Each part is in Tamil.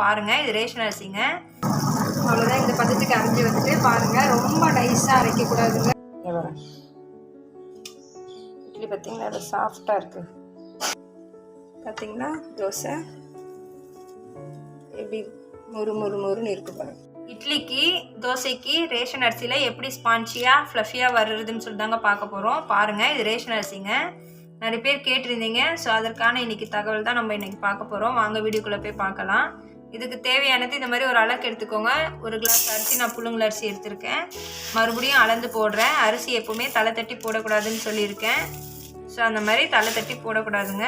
பாருங்கள் இது ரேஷன் அரிசிங்க. அவ்வளோதான் இந்த பதத்துக்கு அரைஞ்சி வச்சுட்டு பாருங்கள் ரொம்ப நைஸாக அரைக்கக்கூடாதுங்க. இட்லி பார்த்தீங்களா அது சாஃப்டாக இருக்குது பார்த்தீங்கன்னா தோசை? எப்படி மொறு மொறு மொறுன்னு இருக்கு பாருங்க. இட்லிக்கு தோசைக்கு ரேஷன் அரிசியில் எப்படி ஸ்பான்ச்சியாக ஃப்ளஃபியாக வருதுன்னு சொல்லி தாங்க பார்க்க போகிறோம் பாருங்கள் இது ரேஷன் அரிசிங்க. நிறைய பேர் கேட்டிருந்தீங்க ஸோ அதற்கான இன்னைக்கு தகவல் தான் நம்ம இன்றைக்கி பார்க்க போகிறோம் வாங்க வீடியோக்குள்ளே போய் பார்க்கலாம். இதுக்கு தேவையானது இந்த மாதிரி ஒரு அளக்கு எடுத்துக்கோங்க. ஒரு கிளாஸ் அரிசி நான் புழுங்கல் அரிசி எடுத்திருக்கேன். மறுபடியும் அளந்து போடுறேன். அரிசி எப்போவுமே தலை தட்டி போடக்கூடாதுன்னு சொல்லியிருக்கேன். ஸோ அந்த மாதிரி தலை தட்டி போடக்கூடாதுங்க.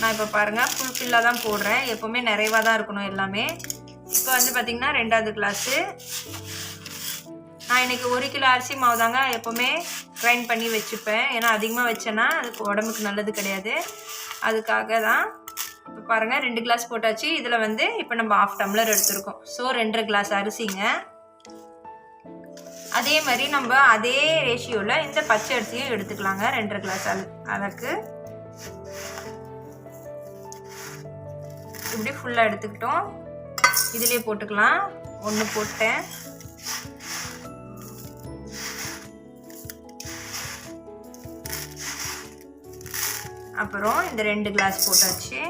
நான் இப்போ பாருங்கள் ஃபுல் ஃபில்லாக தான் போடுறேன். எப்போவுமே நிறைவாக தான் இருக்கணும் எல்லாமே. இப்போ வந்து பார்த்திங்கன்னா ரெண்டாவது கிளாஸு நான் இன்றைக்கி ஒரு கிலோ அரிசி மாவு தாங்க எப்போவுமே கிரைண்ட் பண்ணி வச்சுப்பேன். ஏன்னா அதிகமாக வச்சேன்னா அதுக்கு உடம்புக்கு நல்லது கிடையாது. அதுக்காக தான் இப்போ பாருங்கள் ரெண்டு கிளாஸ் போட்டாச்சு. இதில் வந்து இப்போ நம்ம ஆஃப் டம்ளர் எடுத்திருக்கோம். ஸோ ரெண்டரை கிளாஸ் அரிசிங்க. அதே மாதிரி நம்ம அதே ரேஷியோவில் இந்த பச்சை அரிசியும் எடுத்துக்கலாங்க ரெண்டரை கிளாஸ் அள அளவுக்கு. இப்படி ஃபுல்லாக எடுத்துக்கிட்டோம். இதுலேயே போட்டுக்கலாம். ஒன்று போட்டேன். அப்புறம் இந்த ரெண்டு கிளாஸ் போட்டாச்சு.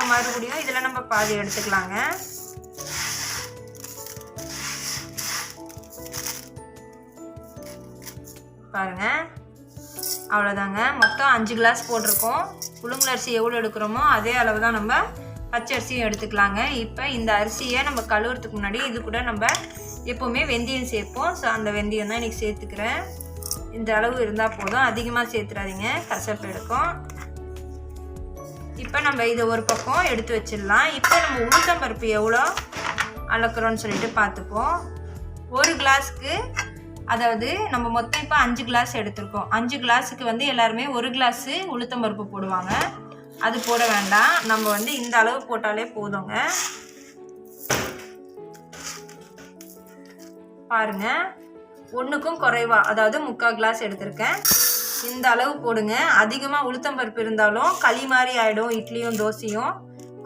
இப்போ மறுபடியும் இதில் நம்ம பாதி எடுத்துக்கலாங்க. பாருங்க. அவ்வளோதாங்க மொத்தம் அஞ்சு கிளாஸ் போட்டிருக்கோம். புழுங்கல் அரிசி எவ்வளோ எடுக்கிறோமோ அதே அளவு தான் நம்ம பச்சை அரிசியும் எடுத்துக்கலாங்க. இப்போ இந்த அரிசியை நம்ம கழுவுறதுக்கு முன்னாடி இது கூட நம்ம எப்போவுமே வெந்தயம் சேர்ப்போம். ஸோ அந்த வெந்தயம் தான் இன்றைக்கி சேர்த்துக்கிறேன். இந்த அளவு இருந்தால் போதும். அதிகமாக சேர்த்துறாதீங்க. கசப்பு எடுக்கும். இப்போ நம்ம இதை ஒரு பக்கம் எடுத்து வச்சிடலாம். இப்போ நம்ம உளுத்தம் பருப்பு எவ்வளோ அளக்குறோன்னு சொல்லிட்டு பார்த்துப்போம். ஒரு கிளாஸ்க்கு அதாவது நம்ம மொத்தம் இப்போ அஞ்சு கிளாஸ் எடுத்திருக்கோம். அஞ்சு கிளாஸுக்கு வந்து எல்லாருமே ஒரு கிளாஸு உளுத்தம் பருப்பு போடுவாங்க. அது போட வேண்டாம். நம்ம வந்து இந்த அளவு போட்டாலே போதுங்க. பாருங்க. ஒன்றுக்கும் குறைவா அதாவது முக்கால் கிளாஸ் எடுத்திருக்கேன். இந்த அளவு போடுங்க. அதிகமாக உளுத்தம் பருப்பு இருந்தாலும் களி மாதிரி ஆகிடும் இட்லியும் தோசையும்.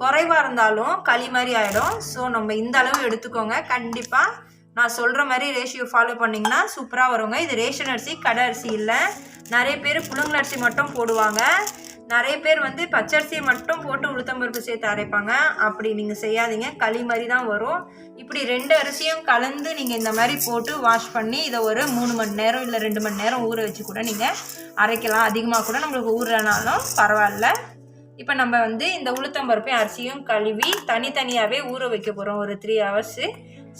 குறைவாக இருந்தாலும் களி மாதிரி ஆகிடும் ஸோ நம்ம இந்த அளவு எடுத்துக்கோங்க. கண்டிப்பாக நான் சொல்கிற மாதிரி ரேஷியோ ஃபாலோ பண்ணிங்கன்னா சூப்பராக வருங்க. இது ரேஷன் அரிசி கடை அரிசி இல்லை. நிறைய பேர் புழுங்கல் அரிசி மட்டும் போடுவாங்க. நிறைய பேர் வந்து பச்சரிசியை மட்டும் போட்டு உளுத்தம்பருப்பு சேர்த்து அரைப்பாங்க. அப்படி நீங்கள் செய்யாதீங்க. களி மாதிரி தான் வரும். இப்படி ரெண்டு அரிசியும் கலந்து நீங்கள் இந்த மாதிரி போட்டு வாஷ் பண்ணி இதை ஒரு மூணு மணி நேரம் இல்லை ரெண்டு மணி நேரம் ஊற வச்சு கூட நீங்கள் அரைக்கலாம். அதிகமாக கூட நம்மளுக்கு ஊறுறனாலும் பரவாயில்ல. இப்போ நம்ம வந்து இந்த உளுத்தம்பருப்பையும் அரிசியும் கழுவி தனித்தனியாகவே ஊற வைக்க போகிறோம் ஒரு three hours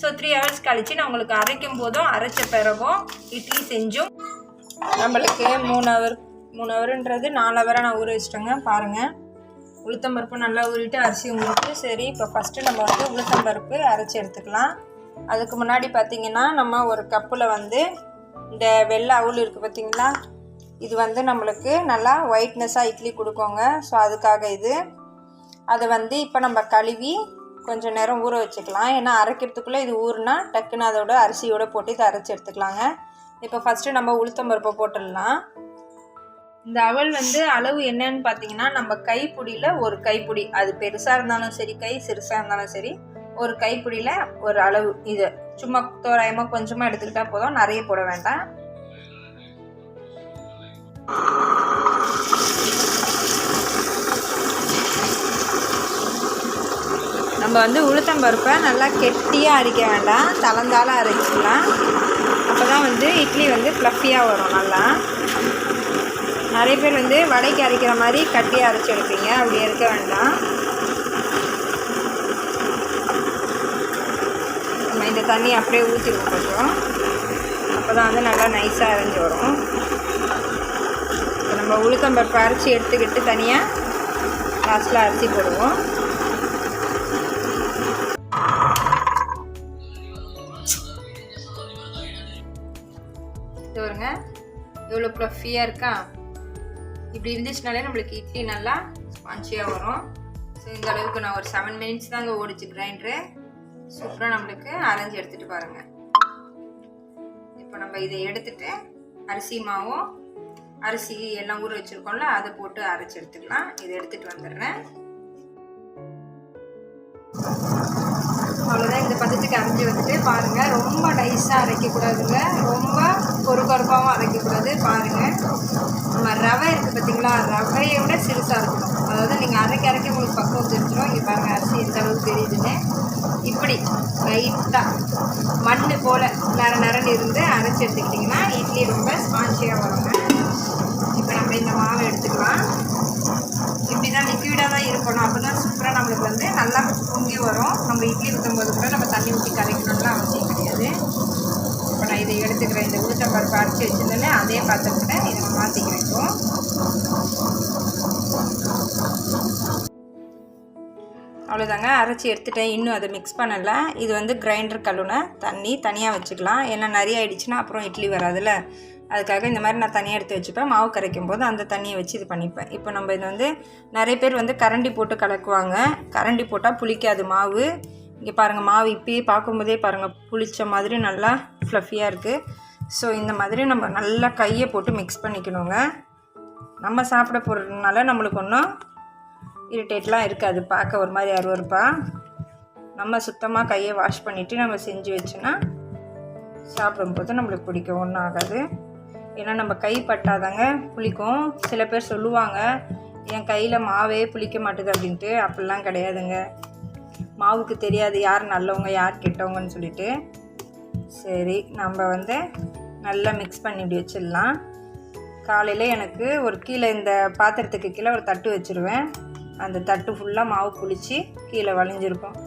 so three hours கழித்து நான் உங்களுக்கு அரைக்கும் போதும் அரைச்ச பிறகும் இட்லி செஞ்சும். நம்மளுக்கு மூணு ஹவர் மூணு அவருன்றது நாலு அவரை நான் ஊற வச்சிட்டேங்க. பாருங்கள் உளுத்தம்பருப்பு நல்லா ஊறிட்டு அரிசி ஊறிட்டு சரி இப்போ ஃபஸ்ட்டு நம்ம வந்து உளுத்தம்பருப்பு அரைச்சி எடுத்துக்கலாம். அதுக்கு முன்னாடி பார்த்திங்கன்னா நம்ம ஒரு கப்பில் வந்து இந்த வெள்ளை அவுள் இருக்குது பார்த்திங்களா இது வந்து நம்மளுக்கு நல்லா ஒயிட்னஸாக இட்லி கொடுக்கோங்க. ஸோ அதுக்காக இது. அதை வந்து இப்போ நம்ம கழுவி கொஞ்சம் நேரம் ஊற வச்சுக்கலாம். ஏன்னா அரைக்கிறதுக்குள்ளே இது ஊறுனா டக்குன்னு அதோட அரிசியோடு போட்டு இதை அரைச்சி எடுத்துக்கலாங்க. இப்போ ஃபஸ்ட்டு நம்ம உளுத்தம்பருப்பை போட்டுடலாம். இந்த அவல் வந்து அளவு என்னன்னு பார்த்தீங்கன்னா நம்ம கைப்பிடியில் ஒரு கைப்பிடி. அது பெருசாக இருந்தாலும் சரி கை சிறுசாக இருந்தாலும் சரி ஒரு கைப்பிடியில் ஒரு அளவு இது. சும்மா தோராயமாக கொஞ்சமாக எடுத்துக்கிட்டால் போதும். நிறைய போட வேண்டாம். நம்ம வந்து உளுத்தம்பருப்பை நல்லா கெட்டியாக அரைக்க வேண்டாம். தளந்தால அரைச்சிக்கலாம் அப்போ தான் வந்து இட்லி வந்து ஃப்ளஃபியாக வரும் நல்லா. நிறைய பேர் வந்து வடைக்கு அரைக்கிற மாதிரி கட்டியாக அரைச்சி எடுப்பீங்க. அப்படி இருக்க வேண்டாம். நம்ம இந்த தண்ணி அப்படியே ஊற்றிடுவோம் கொஞ்சம். அப்போ தான் வந்து நல்லா நைஸாக அரைஞ்சி வரும். இப்போ நம்ம உளுத்தம்பருப்பு அரைச்சி எடுத்துக்கிட்டு தனியாக லாஸ்ட்டில் அரிசி போடுவோம். இது வருங்க இவ்வளோ ப்ளஃபியாக இருக்கா? இப்படி இருந்துச்சுனாலே நம்மளுக்கு இட்லி நல்லா ஸ்பான்ச்சியாக வரும். ஸோ இந்த அளவுக்கு நான் ஒரு செவன் மினிட்ஸ் தாங்க ஓடிச்சு கிரைண்டரு சூப்பராக நம்மளுக்கு அரைஞ்சி எடுத்துகிட்டு பாருங்கள் இப்போ நம்ம இதை எடுத்துட்டு அரிசி மாவும் அரிசி எல்லாம் ஊற வச்சுருக்கோம்ல அதை போட்டு அரைச்சி எடுத்துக்கலாம். இதை எடுத்துகிட்டு வந்துடுறேன். அவ்வளோதான் இந்த பதத்துக்கு அரைஞ்சி வந்துட்டு பாருங்கள் ரொம்ப நைஸாக அரைக்கக்கூடாதுங்க. ரொம்ப கொறுகொறுப்பாகவும் அரைக்கக்கூடாது. பாருங்கள் நம்ம ரவை இருக்குது பார்த்தீங்களா ரவையை விட சிறுசாக இருக்கணும். அதாவது நீங்கள் அரைக்க அரைக்க உங்களுக்கு பக்குவம் தெரிஞ்சிடும் இங்கே பாருங்கள் அரிசி எந்த அளவுக்கு தெரியுதுன்னு. இப்படி லைட்டாக மண் போல் நர நரன்னு இருந்து அரைச்சி எடுத்துக்கிட்டிங்கன்னா இட்லி ரொம்ப ஸ்பான்ச்சியாக வருங்க. இப்போ நம்ம இந்த மாவை எடுத்துக்கலாம். இப்படி தான் லிக்விடாக தான் இருக்கணும். அப்போ தான் சூப்பராக நம்மளுக்கு வந்து நல்லா பொங்கி வரும். நம்ம இட்லி ஊற்றும் போது கூட நம்ம தண்ணி ஊற்றி கரைக்கணும்லாம் அவசியம் கிடையாது. இப்போ நான் இதை எடுத்துக்கிறேன். இந்த உளுத்தம் பருப்பு அரைச்சி வச்சுருந்தேனே அதே பாத்திரத்தில் இதை நான் மாற்றிக்கிறேன் இப்போ. அவ்வளோதாங்க அரைச்சி எடுத்துட்டேன். இன்னும் அதை மிக்ஸ் பண்ணலை. இது வந்து கிரைண்டர் கல்லுனை தண்ணி தனியாக வச்சுக்கலாம். ஏன்னா நிறைய ஆயிடுச்சுன்னா அப்புறம் இட்லி வராதுல்ல. அதுக்காக இந்த மாதிரி நான் தனியாக எடுத்து வச்சுப்பேன். மாவு கரைக்கும் போது அந்த தண்ணியை வச்சு இது பண்ணிப்பேன். இப்போ நம்ம இது வந்து நிறைய பேர் வந்து கரண்டி போட்டு கலக்குவாங்க. கரண்டி போட்டால் புளிக்காது மாவு. இங்கே பாருங்கள் மாவு இப்பயே பார்க்கும்போதே பாருங்கள் புளிச்ச மாதிரி நல்லா ஃப்ளஃபியாக இருக்குது ஸோ இந்த மாதிரி நம்ம நல்லா கையை போட்டு மிக்ஸ் பண்ணிக்கணுங்க. நம்ம சாப்பிட போகிறதுனால நம்மளுக்கு ஒன்றும் இரிட்டேட்லாம் இருக்காது. பார்க்க ஒரு மாதிரி அருவறுப்பாக நம்ம சுத்தமாக கையை வாஷ் பண்ணிவிட்டு நம்ம செஞ்சு வச்சோன்னா சாப்பிடும்போது நம்மளுக்கு பிடிக்கும். ஒன்றும் ஆகாது. ஏன்னா நம்ம கை பட்டாதாங்க புளிக்கும். சில பேர் சொல்லுவாங்க என் கையில் மாவே புளிக்க மாட்டுது அப்படின்ட்டு. அப்படிலாம் கிடையாதுங்க. மாவுக்கு தெரியாது யார் நல்லவங்க யார் கெட்டவங்கன்னு சொல்லிட்டு. சரி நம்ம வந்து நல்லா மிக்ஸ் பண்ணி இப்படி வச்சிடலாம். காலையில் எனக்கு ஒரு கீழே இந்த பாத்திரத்துக்கு கீழே ஒரு தட்டு வச்சுருவேன். அந்த தட்டு ஃபுல்லாக மாவு புளித்து கீழே வளைஞ்சிருக்கும்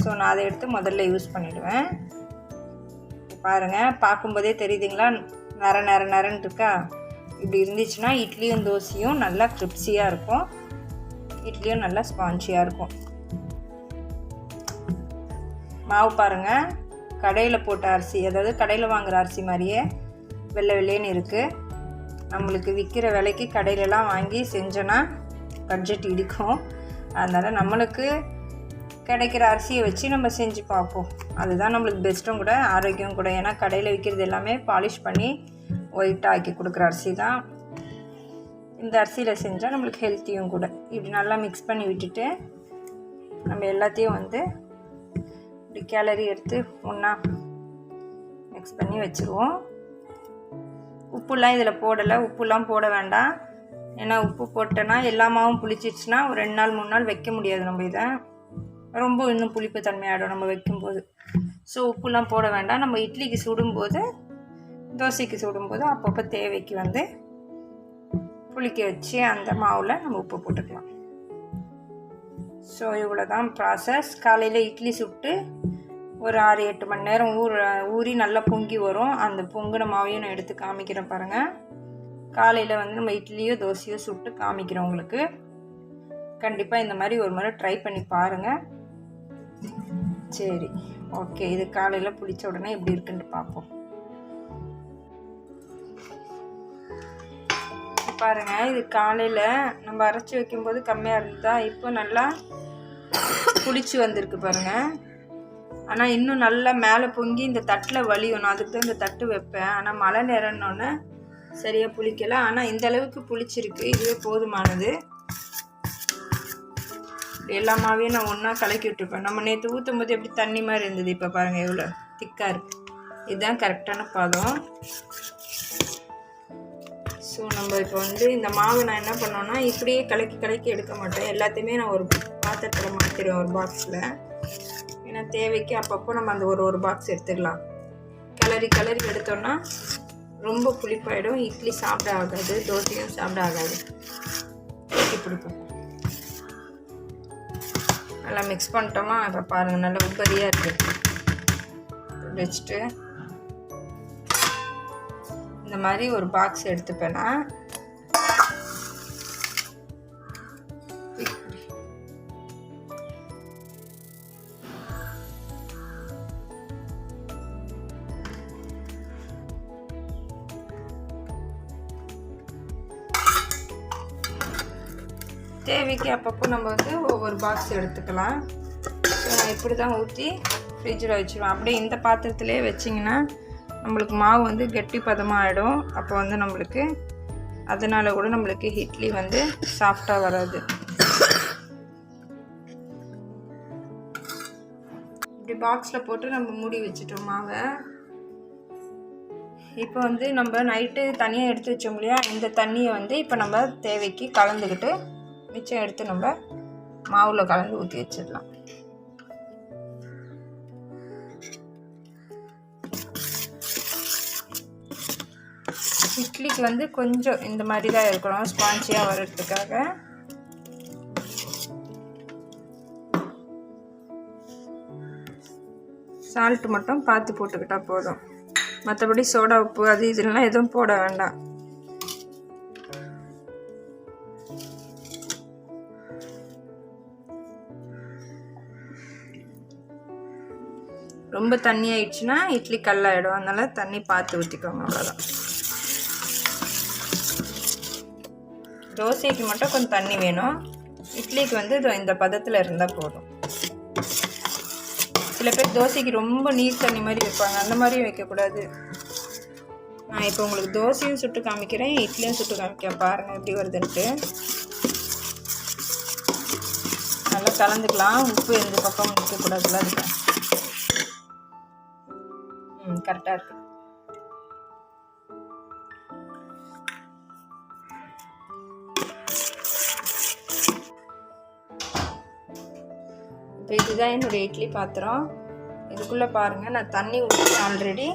ஸோ நான் அதை எடுத்து முதல்ல யூஸ் பண்ணிவிடுவேன் பாருங்கள் பார்க்கும்போதே தெரியுதுங்களா? நர நர நரன்னு இருக்கா? இப்படி இருந்துச்சுன்னா இட்லியும் தோசையும் நல்லா கிரிப்ஸியாக இருக்கும். இட்லியும் நல்லா ஸ்பான்ச்சியாக இருக்கும். மாவு பாருங்கள் கடையில் போட்ட அரிசி அதாவது கடையில் வாங்குகிற அரிசி மாதிரியே வெள்ளை வெள்ளைன்னு இருக்குது நம்மளுக்கு விற்கிற விலைக்கு கடையிலலாம் வாங்கி செஞ்சோன்னா பட்ஜெட் இடிக்கும். அதனால் நம்மளுக்கு கிடைக்கிற அரிசியை வச்சு நம்ம செஞ்சு பார்ப்போம். அதுதான் நம்மளுக்கு பெஸ்ட்டும் கூட ஆரோக்கியம் கூட. ஏன்னா கடையில் விற்கிறது எல்லாமே பாலிஷ் பண்ணி ஒயிட்டாக ஆக்கி கொடுக்குற அரிசி தான். இந்த அரிசியில் செஞ்சால் நம்மளுக்கு ஹெல்த்தியும் கூட. இப்படி நல்லா மிக்ஸ் பண்ணி விட்டுட்டு நம்ம எல்லாத்தையும் வந்து இப்படி கேலரி எடுத்து ஒன்றா மிக்ஸ் பண்ணி வச்சுருவோம். உப்புலாம் இதில் போடலை. உப்புலாம் போட வேண்டாம். ஏன்னா உப்பு போட்டோன்னா எல்லா மாவும் புளிச்சிடுச்சுன்னா ஒரு ரெண்டு நாள் மூணு நாள் வைக்க முடியாது நம்ம இதை. ரொம்ப இன்னும் புளிப்பு தன்மையாகிடும் நம்ம வைக்கும்போது. ஸோ உப்புலாம் போட வேண்டாம். நம்ம இட்லிக்கு சுடும்போது தோசைக்கு சுடும்போது அப்பப்போ தேவைக்கு வந்து புளிக்க வச்சு அந்த மாவில் நம்ம உப்பு போட்டுக்கலாம். ஸோ இவ்வளோ தான் ப்ராசஸ் காலையில் இட்லி சுட்டு ஒரு ஆறு எட்டு மணி நேரம் ஊர் ஊறி நல்லா பொங்கி வரும். அந்த பொங்கின மாவையும் நான் எடுத்து காமிக்கிறேன் பாருங்கள் காலையில் வந்து நம்ம இட்லியோ தோசையோ சுட்டு காமிக்கிறோம் உங்களுக்கு. கண்டிப்பாக இந்த மாதிரி ஒரு முறை ட்ரை பண்ணி பாருங்கள் சரி ஓகே இது காலையில் புளிச்ச உடனே எப்படி இருக்குன்ட்டு பார்ப்போம். பாருங்கள் இது காலையில் நம்ம அரைச்சி வைக்கும்போது கம்மியாக இருந்ததா? இப்போ நல்லா புளிச்சு வந்திருக்கு பாருங்கள் ஆனால் இன்னும் நல்லா மேலே பொங்கி இந்த தட்டில் வலியும் அதுக்கு தான் இந்த தட்டு வைப்பேன். ஆனால் மழை நேரம்னோடனே சரியாக புளிக்கலை. ஆனால் இந்த அளவுக்கு புளிச்சிருக்கு. இதுவே போதுமானது. எல்லா நான் ஒன்றா கலக்கி விட்டுருப்பேன் நம்ம நேற்று ஊற்றும் போது எப்படி தண்ணி மாதிரி இருந்தது? இப்போ பாருங்கள் எவ்வளோ திக்காக இருக்குது இதுதான் கரெக்டான பாதம். ஸோ நம்ம இப்போ வந்து இந்த மாவு நான் என்ன பண்ணோன்னா இப்படியே கலக்கி கலக்கி எடுக்க மாட்டேன். எல்லாத்தையுமே நான் ஒரு பாத்திரத்தில் மாற்றிடுவேன் ஒரு பாக்ஸில் ஏன்னா தேவைக்கு அப்பப்போ நம்ம அந்த ஒரு ஒரு பாக்ஸ் எடுத்துடலாம் கிளறி கிளறி எடுத்தோன்னா ரொம்ப புளிப்பாயிடும். இட்லி சாப்பிட ஆகாது தோசையும் சாப்பிட ஆகாது. பிடிக்கும் நல்லா மிக்ஸ் பண்ணிட்டோமா? இப்போ பாருங்கள் நல்லா உப்பரியாக இருக்குது வச்சுட்டு இந்த மாதிரி ஒரு பாக்ஸ் எடுத்துப்பேன்னா தேவைக்கு அப்பப்போ நம்ம வந்து ஒவ்வொரு பாக்ஸ் எடுத்துக்கலாம். இப்படி தான் ஊற்றி ஃப்ரிட்ஜில் வச்சுருவோம் அப்படியே இந்த பாத்திரத்துலேயே வச்சிங்கன்னா நம்மளுக்கு மாவு வந்து கெட்டி பதமாக ஆகிடும் அப்போ வந்து நம்மளுக்கு அதனால் கூட நம்மளுக்கு இட்லி வந்து சாஃப்டாக வராது. இப்படி பாக்ஸில் போட்டு நம்ம மூடி வச்சுட்டோம் மாவை. இப்போ வந்து நம்ம நைட்டு தனியாக எடுத்து வச்சோம் இல்லையா? இந்த தண்ணியை வந்து இப்போ நம்ம தேவைக்கு கலந்துக்கிட்டு மிச்சம் எடுத்து நம்ம மாவில் கலந்து ஊற்றி வச்சிடலாம். இட்லிக்கு வந்து கொஞ்சம் இந்த மாதிரி தான் இருக்கணும் ஸ்பான்ச்சியாக வர்றதுக்காக. சால்ட் மட்டும் பார்த்து போட்டுக்கிட்டால் போதும். மற்றபடி சோடா உப்பு அது இதெல்லாம் எதுவும் போட வேண்டாம். ரொம்ப தண்ணி ஆயிடுச்சுன்னா இட்லி கல்லாயிடும். அதனால தண்ணி பார்த்து ஊற்றிக்கோங்க அவ்வளோதான் தோசைக்கு மட்டும் கொஞ்சம் தண்ணி வேணும். இட்லிக்கு வந்து இந்த பதத்தில் இருந்தால் போதும். சில பேர் தோசைக்கு ரொம்ப நீர் தண்ணி மாதிரி வைப்பாங்க. அந்த மாதிரியும் வைக்கக்கூடாது. நான் இப்போ உங்களுக்கு தோசையும் சுட்டு காமிக்கிறேன் இட்லியும் சுட்டு காமிக்கிறேன். பாருங்கள் எப்படி வருதுன்ட்டு. நல்லா கலந்துக்கலாம். உப்பு எந்த பக்கம் நிற்கக்கூடாதுல அதுக்கு. ம் கரெக்டாக இருக்குது இதுதான் என்னுடைய இட்லி பாத்திரம். இதுக்குள்ளே பாருங்கள் நான் தண்ணி ஊற்றி ஆல்ரெடி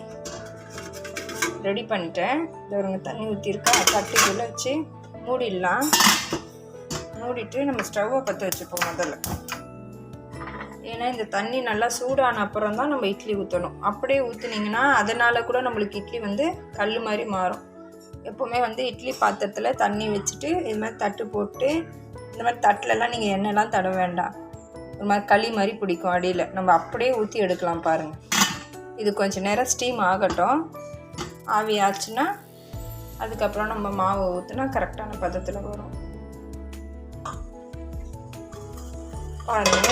ரெடி பண்ணிட்டேன். ஒரு தண்ணி ஊற்றிருக்கா தட்டுக்குள்ளே வச்சு மூடிடலாம். மூடிட்டு நம்ம ஸ்டவ்வை பற்ற வச்சுப்போம் முதல்ல. ஏன்னா இந்த தண்ணி நல்லா சூடான அப்புறம் தான் நம்ம இட்லி ஊற்றணும் அப்படியே ஊற்றுனீங்கன்னா அதனால் கூட நம்மளுக்கு இட்லி வந்து கல் மாதிரி மாறும். எப்போவுமே வந்து இட்லி பாத்திரத்தில் தண்ணி வச்சுட்டு இது மாதிரி தட்டு போட்டு இந்த மாதிரி தட்டிலலாம் நீங்கள் எண்ணெய்லாம் தட வேண்டாம். ஒரு மாதிரி களி மாதிரி பிடிக்கும் அடியில். நம்ம அப்படியே ஊற்றி எடுக்கலாம் பாருங்கள் இது கொஞ்சம் நேரம் ஸ்டீம் ஆகட்டும். ஆவி ஆச்சுன்னா அதுக்கப்புறம் நம்ம மாவு ஊற்றுனா கரெக்டான பதத்தில் வரும். பாருங்க.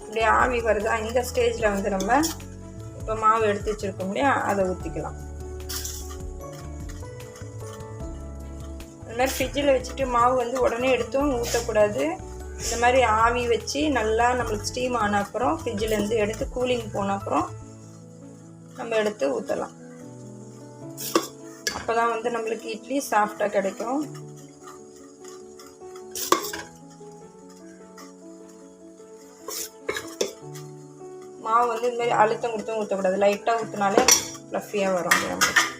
இப்படி ஆவி வருதா? இந்த ஸ்டேஜில் வந்து நம்ம இப்போ மாவு எடுத்து வச்சுருக்கோம் இல்லையா? அதை ஊற்றிக்கலாம் இந்த மாதிரி ஃப்ரிட்ஜில் வச்சுட்டு மாவு வந்து உடனே எடுத்தும் ஊற்றக்கூடாது இந்த மாதிரி ஆவி வச்சு நல்லா நம்மளுக்கு ஸ்டீம் ஆன அப்புறம் ஃப்ரிட்ஜிலேருந்து எடுத்து கூலிங் போன அப்புறம் நம்ம எடுத்து ஊற்றலாம் அப்போ தான் வந்து நம்மளுக்கு இட்லி சாஃப்டாக கிடைக்கும். மாவு வந்து இந்தமாதிரி அழுத்தம் கொடுத்தும் ஊற்றக்கூடாது லைட்டாக ஊற்றினாலே ஃப்ளஃபியாக வரும். நம்மளுக்கு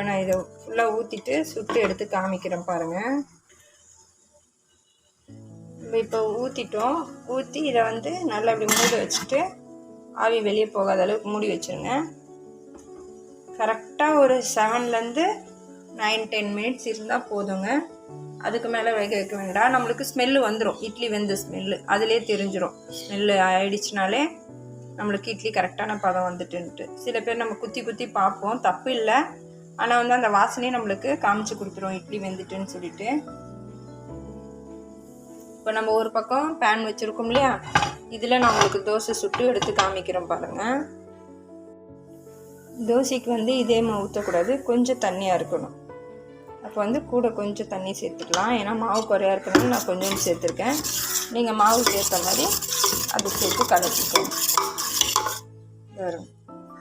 இப்போ நான் இதை ஃபுல்லாக ஊற்றிட்டு சுட்டு எடுத்து காமிக்கிறேன் பாருங்கள் நம்ம இப்போ ஊற்றிட்டோம் ஊற்றி இதை வந்து நல்லா இப்படி மூடி வச்சுட்டு ஆவி வெளியே போகாத அளவுக்கு மூடி வச்சுருங்க. கரெக்டாக ஒரு செவன்லேருந்து நைன் டென் மினிட்ஸ் இருந்தால் போதுங்க. அதுக்கு மேலே வேக வைக்க வேண்டாம். நம்மளுக்கு ஸ்மெல்லு வந்துடும் இட்லி வெந்த ஸ்மெல்லு அதுலேயே தெரிஞ்சிடும் ஸ்மெல்லு ஆயிடுச்சுனாலே நம்மளுக்கு இட்லி கரெக்டான பதம் வந்துட்டுன்ட்டு. சில பேர் நம்ம குத்தி குத்தி பார்ப்போம். தப்பு இல்லை. ஆனால் வந்து அந்த வாசனையே நம்மளுக்கு காமிச்சு கொடுத்துரும் இட்லி வெந்துட்டுன்னு சொல்லிட்டு. இப்போ நம்ம ஒரு பக்கம் பேன் வச்சுருக்கோம் இல்லையா? இதில் நான் உங்களுக்கு தோசை சுட்டு எடுத்து காமிக்கிறோம் பாருங்கள் தோசைக்கு வந்து இதே மாவு ஊற்றக்கூடாது கொஞ்சம் தண்ணியாக இருக்கணும். அப்போ வந்து கூட கொஞ்சம் தண்ணி சேர்த்துக்கலாம். ஏன்னா மாவு குறையா இருக்கணும்னு நான் கொஞ்சம் சேர்த்துருக்கேன். நீங்கள் மாவு சேர்த்த மாதிரி அது சேர்த்து கலக்கிக்கணும் வரும்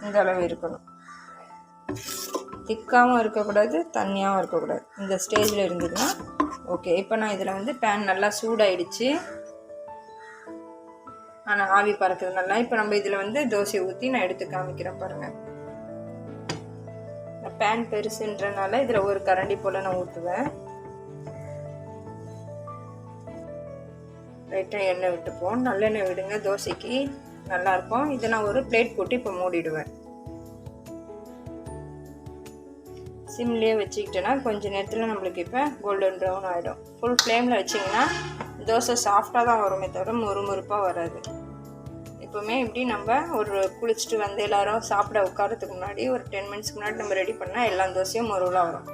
இந்த அளவு இருக்கணும். திக்காகவும் இருக்கக்கூடாது தண்ணியாகவும் இருக்கக்கூடாது. இந்த ஸ்டேஜில் இருந்ததுன்னா ஓகே இப்போ நான் இதில் வந்து பேன் நல்லா சூடாயிடுச்சு. ஆனால் ஆவி பறக்குது நல்லா. இப்போ நம்ம இதில் வந்து தோசையை ஊற்றி நான் எடுத்து காமிக்கிறேன் பாருங்கள் பேன் பெருசுன்றனால இதில் ஒரு கரண்டி போல் நான் ஊற்றுவேன் லைட்டாக எண்ணெய் விட்டுப்போம். நல்லெண்ணெய் விடுங்க. தோசைக்கு நல்லாயிருக்கும் இதை நான் ஒரு பிளேட் போட்டு இப்போ மூடிடுவேன். சிம்லேயே வச்சுக்கிட்டோன்னா கொஞ்சம் நேரத்தில் நம்மளுக்கு இப்போ கோல்டன் ப்ரௌன் ஆகிடும் ஃபுல் ஃப்ளேமில் வச்சிங்கன்னா தோசை சாஃப்டாக தான் வருமே தவிர முறுமுறுப்பாக வராது. எப்போவுமே இப்படி நம்ம ஒரு குளிச்சுட்டு வந்து எல்லோரும் சாப்பிட உட்காரத்துக்கு முன்னாடி ஒரு டென் மினிட்ஸ்க்கு முன்னாடி நம்ம ரெடி பண்ணால் எல்லா தோசையும் மொருளாக வரும்.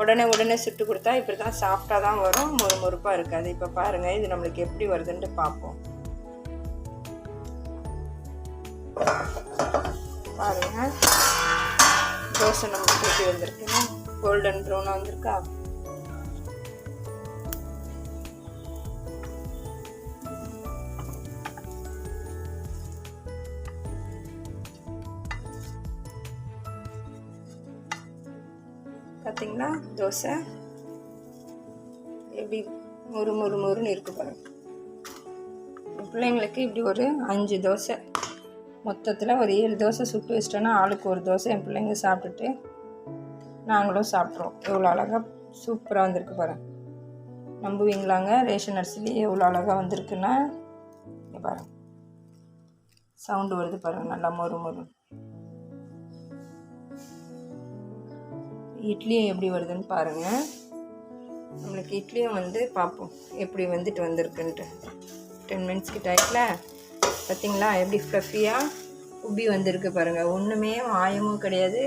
உடனே உடனே சுட்டு கொடுத்தா இப்படி தான் சாஃப்டாக தான் வரும் முறுமுறுப்பாக இருக்காது. இப்போ பாருங்கள் இது நம்மளுக்கு எப்படி வருதுன்ட்டு பார்ப்போம். பாருங்கள் ரோஸ் நம்ம கூட்டி வந்திருக்கு? கோல்டன் ப்ரௌனாக வந்திருக்கா? பார்த்தீங்களா தோசை. எப்படி முறு முறு முறுன்னு இருக்கு பாருங்க. பிள்ளைங்களுக்கு இப்படி ஒரு அஞ்சு தோசை. மொத்தத்தில் ஒரு ஏழு தோசை சுட்டு வச்சிட்டோன்னா ஆளுக்கு ஒரு தோசை என் பிள்ளைங்க சாப்பிட்டுட்டு நாங்களும் சாப்பிட்றோம். எவ்வளோ அழகாக சூப்பராக வந்திருக்கு பாருங்க நம்புவீங்களாங்க? ரேஷன் அரிசிலேயே எவ்வளோ அழகாக வந்திருக்குன்னா? இங்க பாருங்க சவுண்டு வருது பாருங்கள் நல்லா மொறு மொறு. இட்லியும் எப்படி வருதுன்னு பாருங்கள் நம்மளுக்கு இட்லியும் வந்து பார்ப்போம் எப்படி வந்துட்டு வந்திருக்குன்ட்டு. டென் மினிட்ஸ் கிட்ட ஆயிட்டுல? பார்த்தீங்களா? எப்படி ஃப்ளஃபியாக உப்பி வந்திருக்கு பாருங்கள் ஒன்றுமே மாயமும் கிடையாது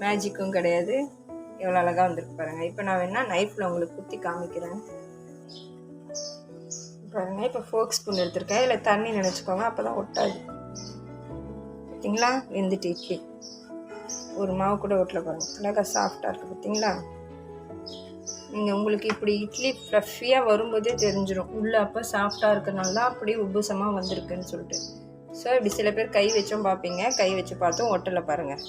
மேஜிக்கும் கிடையாது. எவ்வளோ அழகாக வந்திருக்கு பாருங்கள் இப்போ நான் வேணால் நைஃப்பில் உங்களுக்கு குத்தி காமிக்கிறேன். பாருங்க இப்போ ஃபோக் ஸ்பூன் எடுத்திருக்கேன். இல்லை தண்ணி நினச்சிக்கோங்க அப்போ தான் ஒட்டாது. பார்த்தீங்களா? வெந்துட்டு இட்லி. ஒரு மாவு கூட ஒட்டில் பாருங்கள் அழகாக சாஃப்டாக இருக்குது பார்த்தீங்களா? நீங்கள் உங்களுக்கு இப்படி இட்லி ஃப்ளஃபியாக வரும்போதே தெரிஞ்சிடும் உள்ளே அப்போ சாஃப்டாக இருக்கிறனால தான் அப்படி உப்புசமாக வந்திருக்குன்னு சொல்லிட்டு. ஸோ இப்படி சில பேர் கை வச்சும் பார்ப்பீங்க. கை வச்சு பார்த்தும் ஒட்டலை பாருங்கள்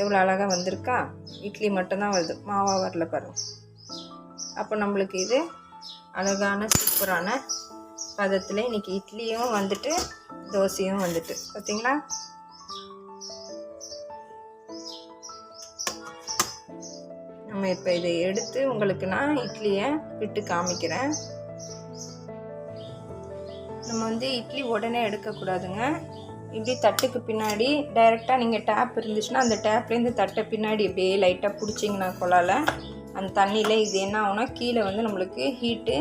எவ்வளோ அழகாக வந்திருக்கா? இட்லி மட்டும்தான் வருது. மாவாக வரல பாருங்கள் அப்போ நம்மளுக்கு இது அழகான சூப்பரான பதத்தில் இன்றைக்கி இட்லியும் வந்துட்டு தோசையும் வந்துட்டு. பார்த்தீங்களா நம்ம இப்போ இதை எடுத்து உங்களுக்கு நான் இட்லியை விட்டு காமிக்கிறேன். நம்ம வந்து இட்லி உடனே எடுக்கக்கூடாதுங்க. இப்படி தட்டுக்கு பின்னாடி டைரெக்டாக நீங்கள் டேப் இருந்துச்சுன்னா அந்த டேப்லேருந்து தட்டை பின்னாடி அப்படியே லைட்டாக பிடிச்சிங்கன்னா கொலால அந்த தண்ணியில் இது என்ன ஆகும்னா கீழே வந்து நம்மளுக்கு ஹீட்டு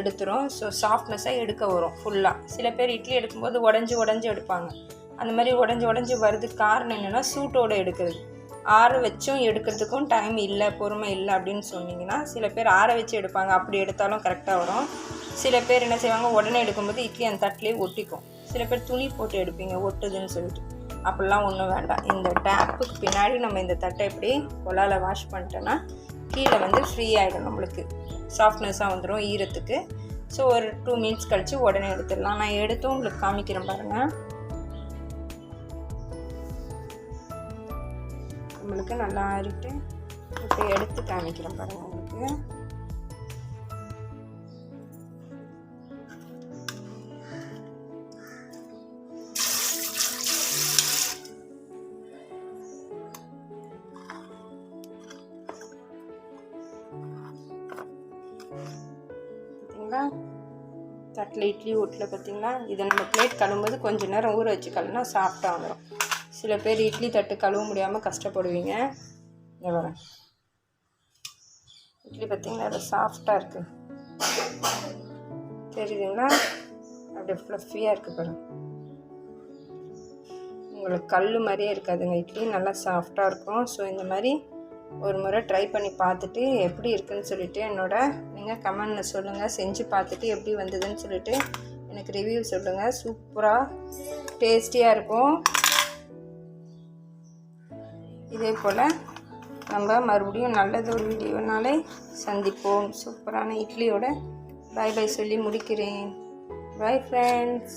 எடுத்துரும். ஸோ சாஃப்ட்னஸாக எடுக்க வரும் ஃபுல்லாக சில பேர் இட்லி எடுக்கும்போது உடஞ்சி உடஞ்சி எடுப்பாங்க. அந்த மாதிரி உடஞ்சி உடஞ்சி வர்றதுக்கு காரணம் என்னென்னா சூட்டோடு எடுக்கிறது. ஆற வச்சும் எடுக்கிறதுக்கும் டைம் இல்லை பொறுமை இல்லை அப்படின்னு சொன்னீங்கன்னா சில பேர் ஆற வச்சு எடுப்பாங்க. அப்படி எடுத்தாலும் கரெக்டாக வரும். சில பேர் என்ன செய்வாங்க உடனே எடுக்கும்போது இட்லி அந்த தட்டிலே ஒட்டிக்கும். சில பேர் துணி போட்டு எடுப்பீங்க ஒட்டுதுன்னு சொல்லிட்டு. அப்படிலாம் ஒன்றும் வேண்டாம். இந்த டேப்புக்கு பின்னாடி நம்ம இந்த தட்டை இப்படி கொலால் வாஷ் பண்ணிட்டோன்னா கீழே வந்து ஃப்ரீ ஆகிடும் நம்மளுக்கு. சாஃப்ட்னஸாக வந்துடும் ஈரத்துக்கு. ஸோ ஒரு டூ மினிட்ஸ் கழித்து உடனே எடுத்துடலாம். நான் எடுத்தும் உங்களுக்கு காமிக்கிறேன் பாருங்கள் நம்மளுக்கு நல்லா ஆறிட்டு இப்போ எடுத்து காமிக்கிறேன் பாருங்கள் உங்களுக்கு. பார்த்தீங்களா தட்டில் இட்லி ஓட்டில் பார்த்தீங்களா இதை நம்ம பிளேட் கழும்போது கொஞ்சம் நேரம் ஊற வச்சு கழுனா சாஃப்டாக வந்துடும் சில பேர் இட்லி தட்டு கழுவ முடியாமல் கஷ்டப்படுவீங்க. இங்கே வரேன் இட்லி பார்த்திங்கன்னா அது சாஃப்டாக இருக்குது தெரியுதுங்களா? அப்படியே ஃப்ளஃபியாக இருக்குது பாருங்க. உங்களுக்கு கல் மாதிரியே இருக்காதுங்க. இட்லி நல்லா சாஃப்டாக இருக்கும். ஸோ இந்த மாதிரி ஒரு முறை ட்ரை பண்ணி பார்த்துட்டு எப்படி இருக்குதுன்னு சொல்லிட்டு என்னோட நீங்கள் கமெண்டில் சொல்லுங்கள் செஞ்சு பார்த்துட்டு எப்படி வந்ததுன்னு சொல்லிட்டு எனக்கு ரிவ்யூ சொல்லுங்கள் சூப்பராக டேஸ்டியாக இருக்கும். இதே போல் நம்ம மறுபடியும் நல்லது ஒரு வீடியோனாலே சந்திப்போம். சூப்பரான இட்லியோட பாய் பாய் சொல்லி முடிக்கிறேன். Bye friends